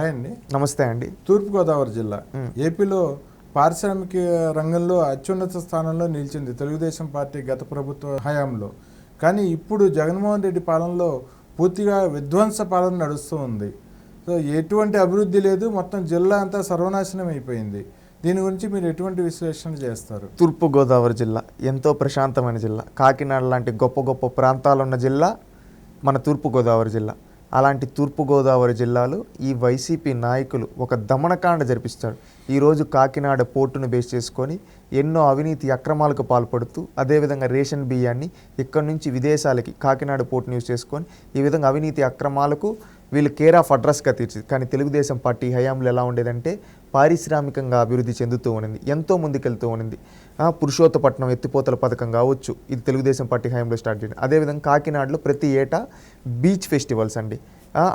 Hi అండి. నమస్తే అండి. తూర్పుగోదావరి జిల్లా. ఏపీలో పారిశ్రామిక రంగంలో అత్యున్నత స్థానంలో నిలిచింది తెలుగుదేశం పార్టీ గత ప్రభుత్వ హయాంలో. కానీ ఇప్పుడు జగన్మోహన్ రెడ్డి పాలనలో పూర్తిగా విధ్వంస పాలన నడుస్తూ ఉంది. సో ఎటువంటి అభివృద్ధి లేదు. మొత్తం జిల్లా అంతా సర్వనాశనం అయిపోయింది. దీని గురించి మీరు ఎటువంటి విశ్లేషణ చేస్తారు? తూర్పుగోదావరి జిల్లా ఎంతో ప్రశాంతమైన జిల్లా. కాకినాడ లాంటి గొప్ప గొప్ప ప్రాంతాలు ఉన్న జిల్లా మన తూర్పుగోదావరి జిల్లా. అలాంటి తూర్పుగోదావరి జిల్లాలో ఈ వైసీపీ నాయకులు ఒక దమనకాండ జరిపిస్తాడు. ఈరోజు కాకినాడ పోర్టును బేస్ చేసుకొని ఎన్నో అవినీతి అక్రమాలకు పాల్పడుతూ అదేవిధంగా రేషన్ బియ్యాన్ని ఇక్కడి నుంచి విదేశాలకి కాకినాడ పోర్టును యూజ్ చేసుకొని ఈ విధంగా అవినీతి అక్రమాలకు వీళ్ళు కేర్ ఆఫ్ అడ్రస్గా తీర్చింది. కానీ తెలుగుదేశం పార్టీ హయాంలో ఎలా ఉండేదంటే పారిశ్రామికంగా అభివృద్ధి చెందుతూ ఉన్నింది. ఎంతో ముందుకెళ్తూ ఉన్నింది. పురుషోత్తపట్నం ఎత్తిపోతల పథకం కావచ్చు ఇది తెలుగుదేశం పార్టీ హయాంలో స్టార్ట్ చేయండి అదేవిధంగా కాకినాడలో ప్రతి ఏటా బీచ్ ఫెస్టివల్స్ అండి.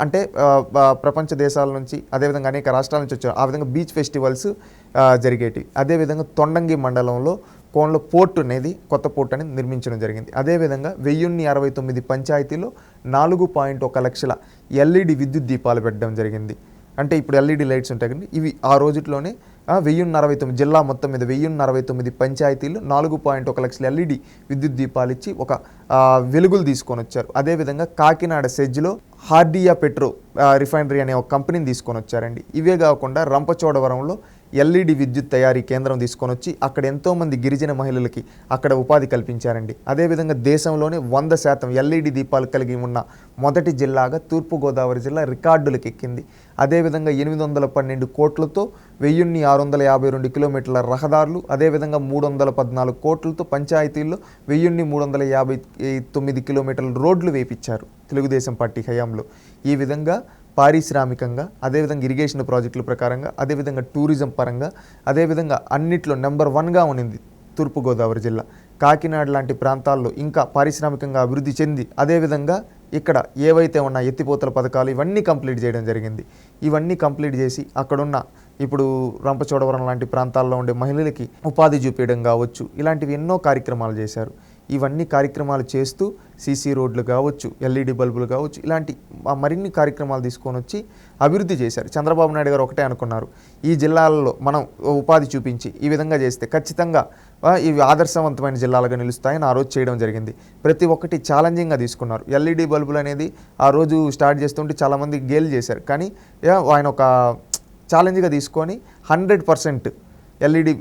అంటే ప్రపంచ దేశాల నుంచి అదేవిధంగా అనేక రాష్ట్రాల నుంచి వచ్చారు. ఆ విధంగా బీచ్ ఫెస్టివల్స్ జరిగేటివి. అదేవిధంగా తొండంగి మండలంలో కోన్లో పోర్ట్ అనేది కొత్త పోర్ట్ అనేది నిర్మించడం జరిగింది. అదేవిధంగా వెయ్యిన్ని అరవై తొమ్మిది పంచాయతీలో నాలుగు పాయింట్ ఒక లక్షల ఎల్ఈడి విద్యుత్ దీపాలు పెట్టడం జరిగింది. అంటే ఇప్పుడు ఎల్ఈడి లైట్స్ ఉంటాయి కదండి ఇవి ఆ రోజుల్లోనే వెయ్యిన్ని అరవై తొమ్మిది జిల్లా మొత్తం మీద వెయ్యిన్ని అరవై తొమ్మిది పంచాయతీలు నాలుగు పాయింట్ ఒక లక్షల ఎల్ఈడి విద్యుత్ దీపాలు ఇచ్చి ఒక వెలుగులు తీసుకొని వచ్చారు. అదేవిధంగా కాకినాడ సెజ్లో హార్డియా పెట్రో రిఫైనరీ అనే ఒక కంపెనీని తీసుకొని వచ్చారండి. ఇవే కాకుండా రంపచోడవరంలో ఎల్ఈడి విద్యుత్ తయారీ కేంద్రం తీసుకొని వచ్చి అక్కడ ఎంతోమంది గిరిజన మహిళలకి అక్కడ ఉపాధి కల్పించారండి. అదేవిధంగా దేశంలోనే వంద శాతం ఎల్ఈడి దీపాలు కలిగి ఉన్న మొదటి జిల్లాగా తూర్పుగోదావరి జిల్లా రికార్డులకు ఎక్కింది. అదేవిధంగా ఎనిమిది వందల పన్నెండు కోట్లతో వెయ్యిన్ని ఆరు వందల యాభై రెండు కిలోమీటర్ల రహదారులు అదేవిధంగా మూడు వందల పద్నాలుగు కోట్లతో పంచాయతీల్లో వెయ్యిన్ని మూడు వందల యాభై తొమ్మిది కిలోమీటర్ల రోడ్లు వేపించారు తెలుగుదేశం పార్టీ హయాంలో. ఈ విధంగా పారిశ్రామికంగా అదేవిధంగా ఇరిగేషన్ ప్రాజెక్టుల ప్రకారంగా అదేవిధంగా టూరిజం పరంగా అదేవిధంగా అన్నిట్లో నెంబర్ వన్గా ఉన్నింది తూర్పుగోదావరి జిల్లా. కాకినాడ లాంటి ప్రాంతాల్లో ఇంకా పారిశ్రామికంగా అభివృద్ధి చెంది అదేవిధంగా ఇక్కడ ఏవైతే ఉన్న ఎత్తిపోతల పథకాలు ఇవన్నీ కంప్లీట్ చేయడం జరిగింది. ఇవన్నీ కంప్లీట్ చేసి అక్కడున్న ఇప్పుడు రంపచోడవరం లాంటి ప్రాంతాల్లో ఉండే మహిళలకి ఉపాధి చూపించడం కావచ్చు ఇలాంటివి ఎన్నో కార్యక్రమాలు చేశారు. ఇవన్నీ కార్యక్రమాలు చేస్తూ సీసీ రోడ్లు కావచ్చు ఎల్ఈడి బల్బులు కావచ్చు ఇలాంటి మరిన్ని కార్యక్రమాలు తీసుకొని వచ్చి అభివృద్ధి చేశారు. చంద్రబాబు నాయుడు గారు ఒకటే అనుకున్నారు. ఈ జిల్లాలలో మనం ఉపాధి చూపించి ఈ విధంగా చేస్తే ఖచ్చితంగా ఇవి ఆదర్శవంతమైన జిల్లాలుగా నిలుస్తాయని ఆ రోజు చేయడం జరిగింది. ప్రతి ఒక్కటి ఛాలెంజింగ్గా తీసుకున్నారు. ఎల్ఈడి బల్బులు అనేది ఆ రోజు స్టార్ట్ చేస్తుంటే చాలామంది గేల్ చేశారు. కానీ ఆయన ఒక ఛాలెంజ్గా తీసుకొని హండ్రెడ్ పర్సెంట్ ఎల్ఈడి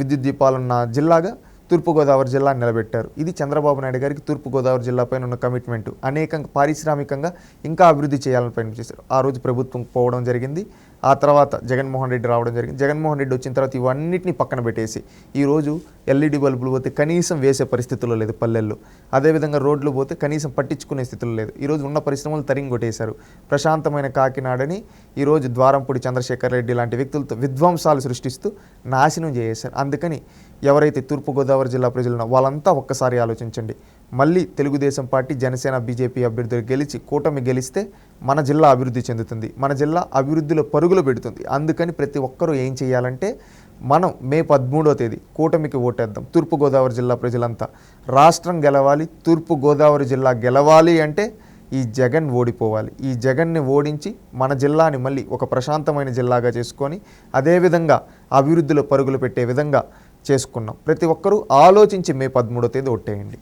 విద్యుత్ దీపాలున్న జిల్లాగా తూర్పుగోదావరి జిల్లా నిలబెట్టారు. ఇది చంద్రబాబు నాయుడు గారికి తూర్పుగోదావరి జిల్లాపైన ఉన్న కమిట్మెంట్ అనేకంగా పారిశ్రామికంగా ఇంకా అభివృద్ధి చేయాలని పనిచేశారు చేశారు. ఆ రోజు ప్రభుత్వం పోవడం జరిగింది. ఆ తర్వాత జగన్మోహన్ రెడ్డి రావడం జరిగింది. జగన్మోహన్ రెడ్డి వచ్చిన తర్వాత ఇవన్నిటిని పక్కన పెట్టేసి ఈరోజు ఎల్ఈడి బల్బులు పోతే కనీసం వేసే పరిస్థితుల్లో లేదు పల్లెల్లో. అదేవిధంగా రోడ్లు పోతే కనీసం పట్టించుకునే స్థితిలో లేదు. ఈరోజు ఉన్న పరిశ్రమలు తరింగొట్టేశారు ప్రశాంతమైన కాకినాడని ఈరోజు ద్వారంపూడి చంద్రశేఖర్ రెడ్డి లాంటి వ్యక్తులతో విధ్వంసాలు సృష్టిస్తూ నాశనం చేసేశారు. అందుకని ఎవరైతే తూర్పుగోదావరి జిల్లా ప్రజలు వాళ్ళంతా ఒక్కసారి ఆలోచించండి. మళ్ళీ తెలుగుదేశం పార్టీ జనసేన బీజేపీ అభ్యర్థులు గెలిచి కూటమి గెలిస్తే మన జిల్లా అభివృద్ధి చెందుతుంది. మన జిల్లా అభివృద్ధిలో పరుగులు పెడుతుంది. అందుకని ప్రతి ఒక్కరూ ఏం చేయాలంటే మనం మే పదమూడో తేదీ కూటమికి ఓటేద్దాం. తూర్పుగోదావరి జిల్లా ప్రజలంతా రాష్ట్రం గెలవాలి తూర్పుగోదావరి జిల్లా గెలవాలి అంటే ఈ జగన్ ఓడిపోవాలి. ఈ జగన్ని ఓడించి మన జిల్లాని మళ్ళీ ఒక ప్రశాంతమైన జిల్లాగా చేసుకొని అదేవిధంగా అభివృద్ధిలో పరుగులు పెట్టే విధంగా చేసుకున్నాం. ప్రతి ఒక్కరూ ఆలోచించి మే పదమూడో తేదీ ఓటేయండి.